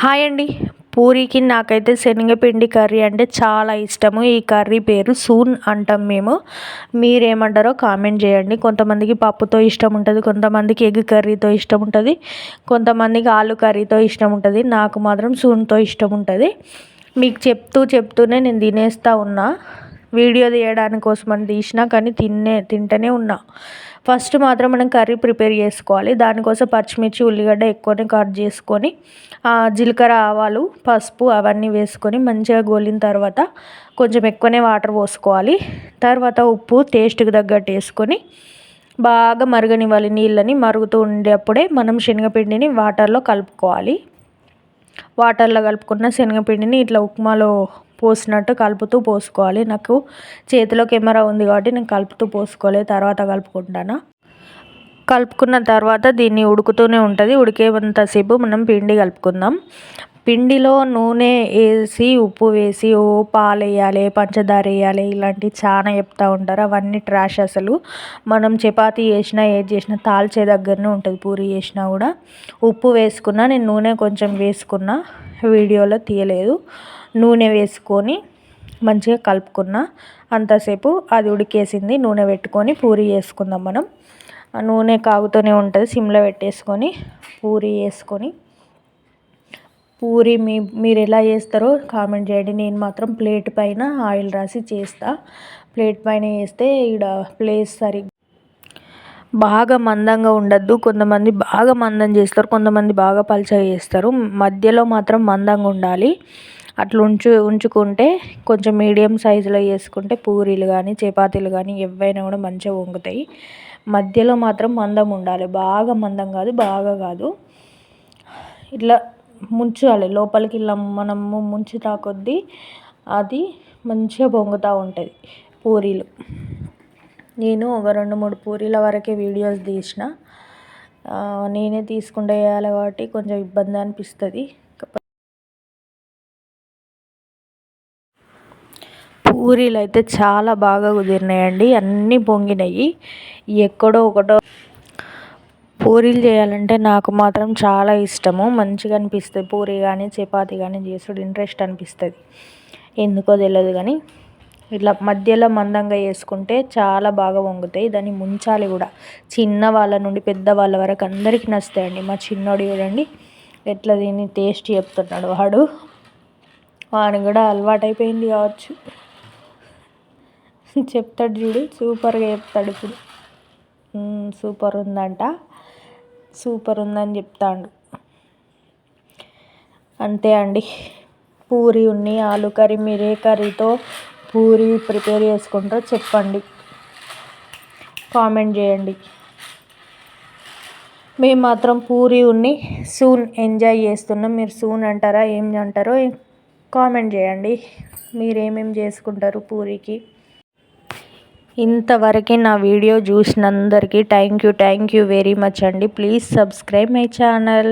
Hi అండి. పూరికి నాకైతే శనగపిండి కర్రీ అంటే చాలా ఇష్టము. ఈ కర్రీ పేరు సూన్ అంటాం మేము. మీరేమంటారో కామెంట్ చేయండి. కొంతమందికి పప్పుతో ఇష్టం ఉంటుంది కొంతమందికి ఎగ్ కర్రీతో ఇష్టం ఉంటుంది కొంతమందికి ఆలు కర్రీతో ఇష్టం ఉంటుంది. నాకు మాత్రం సూన్తో ఇష్టం ఉంటుంది. మీకు చెప్తూ చెప్తూనే నేను తినేస్తూ ఉన్నా. వీడియో తీయడానికి అని తీసినా కానీ తినే తింటూనే ఉన్నా. ఫస్ట్ మాత్రం మనం కర్రీ ప్రిపేర్ చేసుకోవాలి. దానికోసం పచ్చిమిర్చి ఉల్లిగడ్డ ఎక్కువనే కట్ చేసుకొని జీలకర్ర ఆవాలు పసుపు అవన్నీ వేసుకొని మంచిగా గోలిన తర్వాత కొంచెం ఎక్కువనే వాటర్ పోసుకోవాలి. తర్వాత ఉప్పు టేస్ట్కి తగ్గట్టు వేసుకొని బాగా మరగనివ్వాలి నీళ్ళని. మరుగుతూ ఉండేప్పుడే మనం శనగపిండిని వాటర్లో కలుపుకోవాలి. వాటర్లో కలుపుకున్న శనగపిండిని ఇట్లా ఉప్మాలో పోసినట్టు కలుపుతూ పోసుకోవాలి. నాకు చేతిలో కెమెరా ఉంది కాబట్టి నేను కలుపుతూ పోసుకోవాలి తర్వాత కలుపుకుంటాను. కలుపుకున్న తర్వాత దీన్ని ఉడుకుతూనే ఉంటుంది. ఉడికేంతసేపు మనం పిండి కలుపుకుందాం. పిండిలో నూనె వేసి ఉప్పు వేసి ఓ పాలు వేయాలి పంచదార వేయాలి ఇలాంటివి చాలా చెప్తూ ఉంటారు. అవన్నీ ట్రాష్ అసలు. మనం చపాతీ చేసినా ఏది చేసినా తాల్చే దగ్గరనే ఉంటుంది పూరి చేసినా కూడా. ఉప్పు వేసుకున్నా నేను నూనె కొంచెం వేసుకున్నా వీడియోలో తీయలేదు. నూనె వేసుకొని మంచిగా కలుపుకున్న. అంతసేపు అది ఉడికేసింది. నూనె పెట్టుకొని పూరి చేసుకుందాం మనం. ఆ నూనె కాగుతూనే ఉంటుంది. సిమ్లో పెట్టేసుకొని పూరి వేసుకొని పూరి మీ మీరు ఎలా చేస్తారో కామెంట్ చేయండి. నేను మాత్రం ప్లేట్ పైన ఆయిల్ రాసి చేస్తా. ప్లేట్ పైన వేస్తే ఇక్కడ ప్లేస్ సరి బాగా మందంగా ఉండద్దు. కొంతమంది బాగా మందం చేస్తారు కొంతమంది బాగా పలుచగా చేస్తారు. మధ్యలో మాత్రం మందంగా ఉండాలి. అట్లా ఉంచు ఉంచుకుంటే కొంచెం మీడియం సైజులో వేసుకుంటే పూరీలు కానీ చపాతీలు కానీ ఏవైనా కూడా మంచిగా వంగుతాయి. మధ్యలో మాత్రం మందం ఉండాలి. బాగా మందం కాదు బాగా కాదు. ఇట్లా ముంచాలి. లోపలికి ఇలా మనము ముంచుతా కొద్దీ అది మంచిగా పొంగుతూ ఉంటుంది పూరీలు. నేను ఒక రెండు మూడు పూరీల వరకే వీడియోస్ తీసిన. నేనే తీసుకుంటే వేయాలి కాబట్టి కొంచెం ఇబ్బంది అనిపిస్తుంది. పూరీలు అయితే చాలా బాగా కుదిరినాయండి. అన్నీ పొంగినాయి. ఎక్కడో ఒకటో పూరీలు చేయాలంటే నాకు మాత్రం చాలా ఇష్టము. మంచిగా అనిపిస్తుంది. పూరీ కానీ చపాతి కానీ చేసుడు ఇంట్రెస్ట్ అనిపిస్తుంది. ఎందుకో తెలియదు కానీ ఇట్లా మధ్యలో మందంగా వేసుకుంటే చాలా బాగా వంగుతాయి. దాన్ని ముంచాలి కూడా. చిన్న వాళ్ళ నుండి పెద్ద వాళ్ళ వరకు అందరికీ నచ్చుతాయండి. మా చిన్నోడు చూడండి ఎట్లా దీన్ని టేస్ట్ చెప్తున్నాడు. వాడు వాడు కూడా అలవాటైపోయింది కావచ్చు. చెప్తాడు చూడు సూపర్గా చెప్తాడు ఇప్పుడు. సూపర్ ఉందంట. సూపర్ ఉందని చెప్తాడు. అంతే అండి. పూరి ఉన్ని ఆలు కర్రీ మీరే కర్రీతో పూరి ప్రిపేర్ చేసుకుంటారో చెప్పండి. కామెంట్ చేయండి. మేము మాత్రం పూరి ఉన్ని సూన్ ఎంజాయ్ చేస్తున్నాం. మీరు సూన్ అంటారా ఏం అంటారో కామెంట్ చేయండి. మీరు ఏమేమి చేసుకుంటారు పూరికి? ఇంతవరకు నా video చూసినందరికీ thank you thank you very much అండి. Please subscribe my channel.